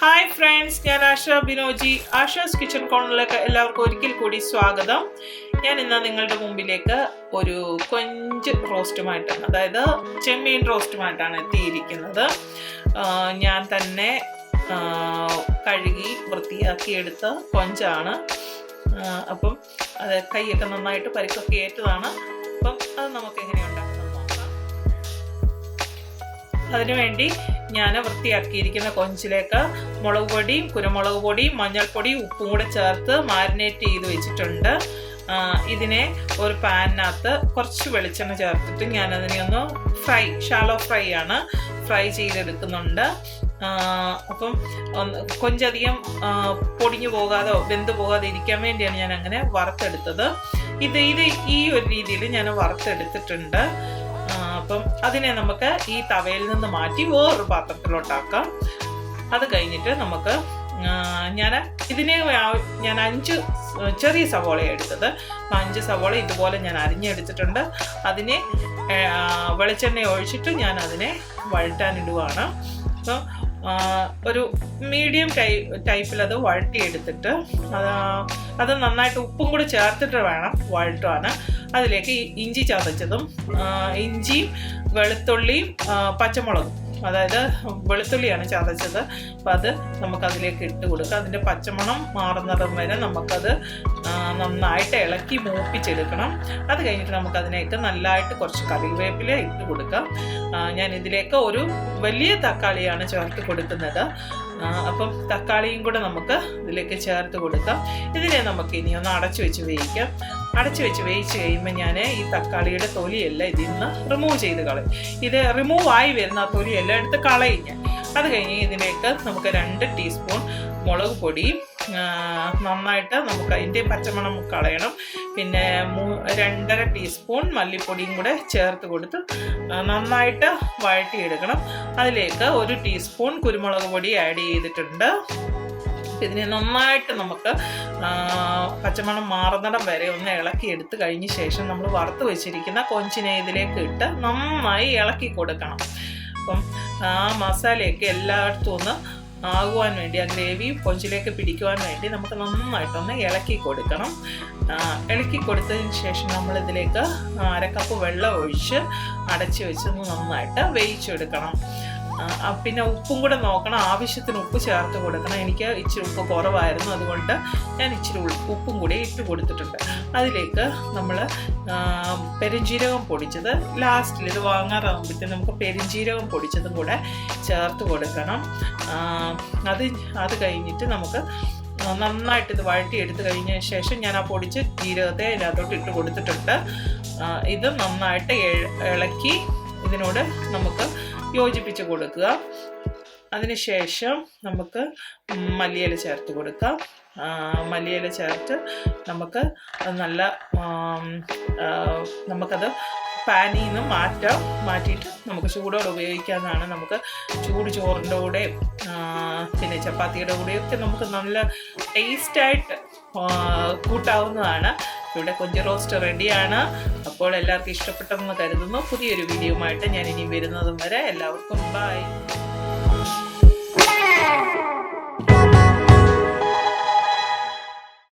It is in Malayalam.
ഹായ് ഫ്രണ്ട്സ് ഞാൻ ആശ ബിനോജി. ആഷാസ് കിച്ചൺ കോർണറിലേക്ക് എല്ലാവർക്കും ഒരിക്കൽ കൂടി സ്വാഗതം. ഞാൻ ഇന്ന് നിങ്ങളുടെ മുമ്പിലേക്ക് ഒരു കൊഞ്ച് റോസ്റ്റുമായിട്ടാണ് അതായത് ചെമ്മീൻ റോസ്റ്റുമായിട്ടാണ് എത്തിയിരിക്കുന്നത്. ഞാൻ തന്നെ കഴുകി വൃത്തിയാക്കി എടുത്ത കൊഞ്ചാണ് അപ്പം അത് കൈയൊക്കെ നന്നായിട്ട് പരിക്കൊക്കെ ഏറ്റതാണ്. അപ്പം അത് നമുക്ക് എങ്ങനെ ഉണ്ടാക്കുന്നത് നോക്കാം അതിനുവേണ്ടി ഞാൻ വൃത്തിയാക്കിയിരിക്കുന്ന കൊഞ്ചിലേക്ക് മുളക് പൊടിയും കുരുമുളക് പൊടിയും മഞ്ഞൾപ്പൊടിയും ഉപ്പും കൂടെ ചേർത്ത് മാരിനേറ്റ് ചെയ്ത് വെച്ചിട്ടുണ്ട്. ഇതിനെ ഒരു പാനിനകത്ത് കുറച്ച് വെളിച്ചെണ്ണ ചേർത്തിട്ട് ഞാൻ അതിനെ ഒന്ന് ഫ്രൈ ഷാലോ ഫ്രൈ ആണ് ഫ്രൈ ചെയ്തെടുക്കുന്നുണ്ട്. അപ്പം കൊഞ്ചധികം പൊടിഞ്ഞു പോകാതെ വെന്ത് പോകാതെ ഇരിക്കാൻ വേണ്ടിയാണ് ഞാൻ അങ്ങനെ വറുത്തെടുത്തത്. ഇത് ഇത് ഈ ഒരു രീതിയിൽ ഞാൻ വറുത്തെടുത്തിട്ടുണ്ട്. അപ്പം അതിനെ നമുക്ക് ഈ തവയിൽ നിന്ന് മാറ്റി വേറൊരു പാത്രത്തിലോട്ടാക്കാം. അത് കഴിഞ്ഞിട്ട് നമുക്ക് ഞാൻ ഇതിനെ ഞാൻ അഞ്ച് ചെറിയ സവോള എടുത്തത്. അഞ്ച് സവോള ഇതുപോലെ ഞാൻ അരിഞ്ഞെടുത്തിട്ടുണ്ട്. അതിനെ വെളിച്ചെണ്ണ ഒഴിച്ചിട്ട് ഞാൻ അതിനെ വഴറ്റാനിടുവാണ്. അപ്പം ആ, ഒരു മീഡിയം കൈ ടൈപ്പിൽ അത് വഴട്ടിയെടുത്തിട്ട് അത് അത് നന്നായിട്ട് ഉപ്പും കൂടി ചേർത്തിട്ട് വേണം വഴട്ടുവാൻ അതിലേക്ക് ഇഞ്ചി ചതച്ചതും ഇഞ്ചിയും വെളുത്തുള്ളിയും പച്ചമുളകും. അതായത് വെളുത്തുള്ളിയാണ് ചതച്ചത്. അപ്പം അത് നമുക്കതിലേക്ക് ഇട്ട് കൊടുക്കുക. അതിന്റെ പച്ചമണം മാറുന്നിടം വരെ നമുക്കത് നന്നായിട്ട് ഇളക്കി മൂപ്പിച്ചെടുക്കണം. അത് കഴിഞ്ഞിട്ട് നമുക്കതിലേക്ക് നല്ലതായിട്ട് കുറച്ച് കറിവേപ്പില ഇട്ട് കൊടുക്കാം. ഞാൻ ഇതിലേക്ക് ഒരു വലിയ തക്കാളിയാണ് ചേർത്ത് കൊടുക്കുന്നത്. അപ്പം തക്കാളിയും കൂടെ നമുക്ക് ഇതിലേക്ക് ചേർത്ത് കൊടുക്കാം. ഇതിനെ നമുക്ക് ഇനി ഒന്ന് അടച്ചു വെച്ച് വേവിക്കാം. അടച്ചു വെച്ച് വേവിച്ച് കഴിയുമ്പോൾ ഞാൻ ഈ തക്കാളിയുടെ തൊലിയെല്ലാം ഇതിൽ നിന്ന് റിമൂവ് ചെയ്ത് കളയും. ഇത് റിമൂവ് ആയി വരുന്ന ആ തൊലിയെല്ലാം എടുത്ത് കളയും ഞാൻ. അത് കഴിഞ്ഞ് ഇതിലേക്ക് നമുക്ക് രണ്ട് ടീസ്പൂൺ മുളക് പൊടി ആ, നന്നായിട്ട് നമുക്ക് അതിന്റെ പച്ചമണം കളയണം. പിന്നെ രണ്ടര ടീസ്പൂൺ മല്ലിപ്പൊടിയും കൂടെ ചേർത്ത് കൊടുത്ത് നന്നായിട്ട് വഴറ്റിയെടുക്കണം. അതിലേക്ക് ഒരു ടീസ്പൂൺ കുരുമുളക് പൊടി ആഡ് ചെയ്തിട്ടുണ്ട്. ഇതിനെ നന്നായിട്ട് നമുക്ക് പച്ചമണം മാറുന്നിടം വരെ ഒന്ന് ഇളക്കി എടുത്തു കഴിഞ്ഞ ശേഷം നമ്മൾ വറുത്ത് വെച്ചിരിക്കുന്ന കൊഞ്ചിനെ ഇതിലേക്ക് ഇട്ട് നന്നായി ഇളക്കി കൊടുക്കണം. അപ്പം ആ മസാലയൊക്കെ എല്ലായിടത്തും ഒന്ന് ആകുവാൻ വേണ്ടി ആ ഗ്രേവി കൊഞ്ചിലേക്ക് പിടിക്കുവാൻ വേണ്ടി നമുക്ക് നന്നായിട്ടൊന്ന് ഇളക്കി കൊടുക്കണം. ഇളക്കി കൊടുത്തതിന് ശേഷം നമ്മളിതിലേക്ക് അരക്കപ്പ് വെള്ളം ഒഴിച്ച് അടച്ചു വെച്ച് ഒന്ന് നന്നായിട്ട് വേവിച്ചെടുക്കണം. പിന്നെ ഉപ്പും കൂടെ നോക്കണം. ആവശ്യത്തിന് ഉപ്പ് ചേർത്ത് കൊടുക്കണം. എനിക്ക് ഇച്ചിരി ഉപ്പ് കുറവായിരുന്നു. അതുകൊണ്ട് ഞാൻ ഇച്ചിരി ഉപ്പും കൂടി ഇട്ട് കൊടുത്തിട്ടുണ്ട്. അതിലേക്ക് നമ്മൾ പെരുംജീരകം പൊടിച്ചത് ലാസ്റ്റിൽ ഇത് വാങ്ങാറാകുമ്പോഴത്തേക്കും നമുക്ക് പെരുംജീരകം പൊടിച്ചതും കൂടെ ചേർത്ത് കൊടുക്കണം. അത് അത് കഴിഞ്ഞിട്ട് നമുക്ക് നന്നായിട്ട് ഇത് വഴറ്റി എടുത്തു കഴിഞ്ഞ ശേഷം ഞാൻ ആ പൊടിച്ച് ജീരകത്തെ അതിനകത്തോട്ട് ഇട്ട് കൊടുത്തിട്ടുണ്ട്. ഇത് നന്നായിട്ട് ഇളക്കി ഇതിനോട് നമുക്ക് യോജിപ്പിച്ച് കൊടുക്കുക. അതിനുശേഷം നമുക്ക് മല്ലിയില ചേർത്ത് കൊടുക്കാം. മല്ലിയില ചേർത്ത് നമുക്ക് നല്ല നമുക്കത് പാനിൽ നിന്ന് മാറ്റാം. മാറ്റിയിട്ട് നമുക്ക് ചൂടോടെ ഉപയോഗിക്കാവുന്നതാണ്. നമുക്ക് ചൂട് ചോറിന്റെ കൂടെ പിന്നെ ചപ്പാത്തിയുടെ കൂടെയൊക്കെ നമുക്ക് നല്ല ടേസ്റ്റായിട്ട് കൂട്ടാവുന്നതാണ്. ഇവിടെ കൊഞ്ച് റോസ്റ്റ് റെഡിയാണ് അപ്പോൾ എല്ലാവർക്കും ഇഷ്ടപ്പെട്ടെന്ന് കരുതുന്നു. പുതിയൊരു വീഡിയോയുമായിട്ട് ഞാൻ ഇനി വരുന്നതും വരെ എല്ലാവർക്കും ബൈ